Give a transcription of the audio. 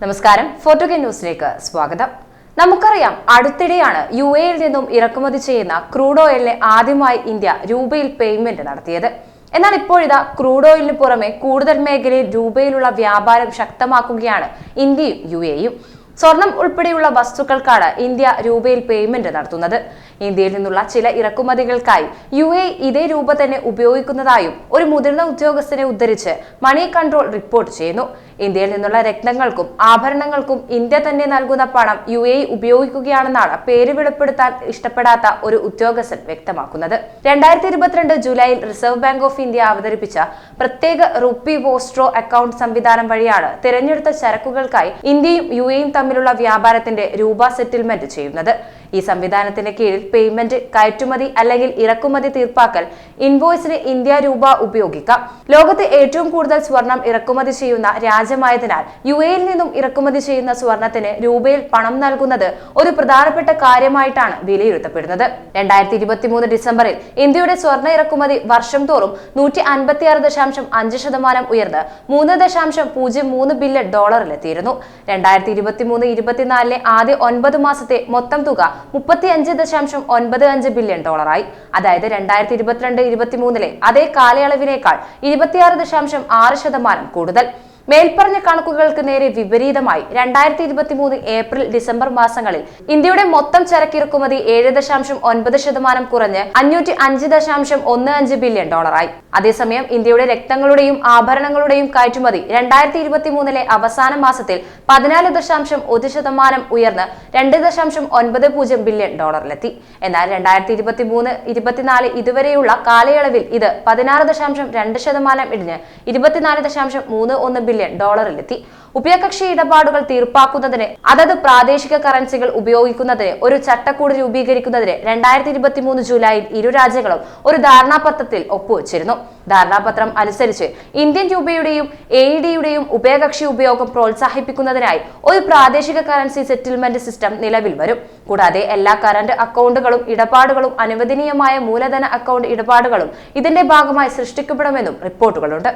നമസ്കാരം. ഫോർട്ടുഗ ന്യൂസിലേക്ക് സ്വാഗതം. നമുക്കറിയാം അടുത്തിടെയാണ് യു എയിൽ നിന്നും ഇറക്കുമതി ചെയ്യുന്ന ക്രൂഡ് ഓയിലിന് ആദ്യമായി ഇന്ത്യ രൂപയിൽ പേയ്മെന്റ് നടത്തിയത്. എന്നാൽ ഇപ്പോഴിതാ ക്രൂഡ് ഓയിലിന് പുറമെ കൂടുതൽ മേഖലയിൽ രൂപയിലുള്ള വ്യാപാരം ശക്തമാക്കുകയാണ് ഇന്ത്യയും യു എയും സ്വർണം ഉൾപ്പെടെയുള്ള വസ്തുക്കൾക്കാണ് ഇന്ത്യ രൂപയിൽ പേയ്മെന്റ് നടത്തുന്നത്. ഇന്ത്യയിൽ നിന്നുള്ള ചില ഇറക്കുമതികൾക്കായി യു എ ഇതേ രൂപ തന്നെ ഉപയോഗിക്കുന്നതായും ഒരു മുതിർന്ന ഉദ്യോഗസ്ഥനെ ഉദ്ധരിച്ച് മണി കൺട്രോൾ റിപ്പോർട്ട് ചെയ്യുന്നു. ഇന്ത്യയിൽ നിന്നുള്ള രത്നങ്ങൾക്കും ആഭരണങ്ങൾക്കും ഇന്ത്യ തന്നെ നൽകുന്ന പണം യു എ ഉപയോഗിക്കുകയാണെന്നാണ് പേര് വെളിപ്പെടുത്താൻ ഇഷ്ടപ്പെടാത്ത ഒരു ഉദ്യോഗസ്ഥൻ വ്യക്തമാക്കുന്നത്. രണ്ടായിരത്തി ഇരുപത്തിരണ്ട് ജൂലൈയിൽ റിസർവ് ബാങ്ക് ഓഫ് ഇന്ത്യ അവതരിപ്പിച്ച പ്രത്യേക റുപ്പി വോസ്ട്രോ അക്കൗണ്ട് സംവിധാനം വഴിയാണ് തിരഞ്ഞെടുത്ത ചരക്കുകൾക്കായി ഇന്ത്യയും യു എയും തമ്മിലുള്ള വ്യാപാരത്തിന്റെ രൂപ സെറ്റിൽമെന്റ് ചെയ്യുന്നത്. ഈ സംവിധാനത്തിന് കീഴിൽ പേയ്മെന്റ് കയറ്റുമതി അല്ലെങ്കിൽ ഇറക്കുമതി തീർപ്പാക്കൽ ഇൻവോയ്സിന് ഇന്ത്യ രൂപ ഉപയോഗിക്കാം. ലോകത്ത് ഏറ്റവും കൂടുതൽ സ്വർണം ഇറക്കുമതി ചെയ്യുന്ന രാജ്യമായതിനാൽ യു എയിൽ നിന്നും ഇറക്കുമതി ചെയ്യുന്ന സ്വർണത്തിന് രൂപയിൽ പണം നൽകുന്നത് ഒരു പ്രധാനപ്പെട്ട കാര്യമായിട്ടാണ് വിലയിരുത്തപ്പെടുന്നത്. രണ്ടായിരത്തി ഇരുപത്തിമൂന്ന് ഡിസംബറിൽ ഇന്ത്യയുടെ സ്വർണ ഇറക്കുമതി വർഷം തോറും നൂറ്റി അൻപത്തിയാറ് ദശാംശം അഞ്ച് ശതമാനം ഉയർന്ന് മൂന്ന് ദശാംശം പൂജ്യം മൂന്ന് ബില്യൺ ഡോളറിലെത്തിയിരുന്നു. രണ്ടായിരത്തി ഇരുപത്തിമൂന്ന് ഇരുപത്തിനാലിലെ ആദ്യ ഒൻപത് മാസത്തെ മൊത്തം തുക മുപ്പത്തി അഞ്ച് ദശാംശം ഒൻപത് അഞ്ച് ബില്യൺ ഡോളറായി. അതായത് രണ്ടായിരത്തി ഇരുപത്തിരണ്ട് ഇരുപത്തിമൂന്നിലെ അതേ കാലയളവിനേക്കാൾ ഇരുപത്തിയാറ് ദശാംശം ആറ് ശതമാനം കൂടുതൽ. മേൽപ്പറഞ്ഞ കണക്കുകൾക്ക് നേരെ വിപരീതമായി രണ്ടായിരത്തി ഇരുപത്തി മൂന്ന് ഏപ്രിൽ ഡിസംബർ മാസങ്ങളിൽ ഇന്ത്യയുടെ മൊത്തം ചരക്കിറക്കുമതി ഏഴ് ദശാംശം ഒൻപത് ശതമാനം കുറഞ്ഞ് അഞ്ഞൂറ്റി അഞ്ച് ദശാംശം ഒന്ന് അഞ്ച് ബില്യൺ ഡോളറായി. അതേസമയം ഇന്ത്യയുടെ രക്തങ്ങളുടെയും ആഭരണങ്ങളുടെയും കയറ്റുമതി രണ്ടായിരത്തി ഇരുപത്തി മൂന്നിലെ അവസാന മാസത്തിൽ പതിനാല് ദശാംശം ഒരു ശതമാനം ഉയർന്ന് രണ്ട് ദശാംശം ഒൻപത് പൂജ്യം ബില്യൺ ഡോളറിലെത്തി. എന്നാൽ രണ്ടായിരത്തി ഇരുപത്തി മൂന്ന് ഇരുപത്തിനാല് ഇതുവരെയുള്ള കാലയളവിൽ ഇത് പതിനാറ് ദശാംശം രണ്ട് ശതമാനം ഇടിഞ്ഞ് ഇരുപത്തിനാല് ദശാംശം മൂന്ന് ഒന്ന് ബില്യൺ ഡോളറിലെത്തി ഉഭയകക്ഷി ഇടപാടുകൾ തീർപ്പാക്കുന്നതിന് അതത് പ്രാദേശിക കറൻസികൾ ഉപയോഗിക്കുന്നതിന് ഒരു ചട്ടക്കൂട് രൂപീകരിക്കുന്നതിന് രണ്ടായിരത്തി ഇരുപത്തി മൂന്ന് ജൂലൈയിൽ ഇരു രാജ്യങ്ങളും ഒരു ധാരണാപത്രത്തിൽ ഒപ്പുവച്ചിരുന്നു. ധാരണാപത്രം അനുസരിച്ച് ഇന്ത്യൻ രൂപയുടെയും എ ഡിയുടെയും ഉഭയകക്ഷി ഉപയോഗം പ്രോത്സാഹിപ്പിക്കുന്നതിനായി ഒരു പ്രാദേശിക കറൻസി സെറ്റിൽമെന്റ് സിസ്റ്റം നിലവിൽ വരും. കൂടാതെ എല്ലാ കറന്റ് അക്കൗണ്ടുകളും ഇടപാടുകളും അനുവദനീയമായ മൂലധന അക്കൗണ്ട് ഇടപാടുകളും ഇതിന്റെ ഭാഗമായി സൃഷ്ടിക്കപ്പെടുമെന്നും റിപ്പോർട്ടുകളുണ്ട്.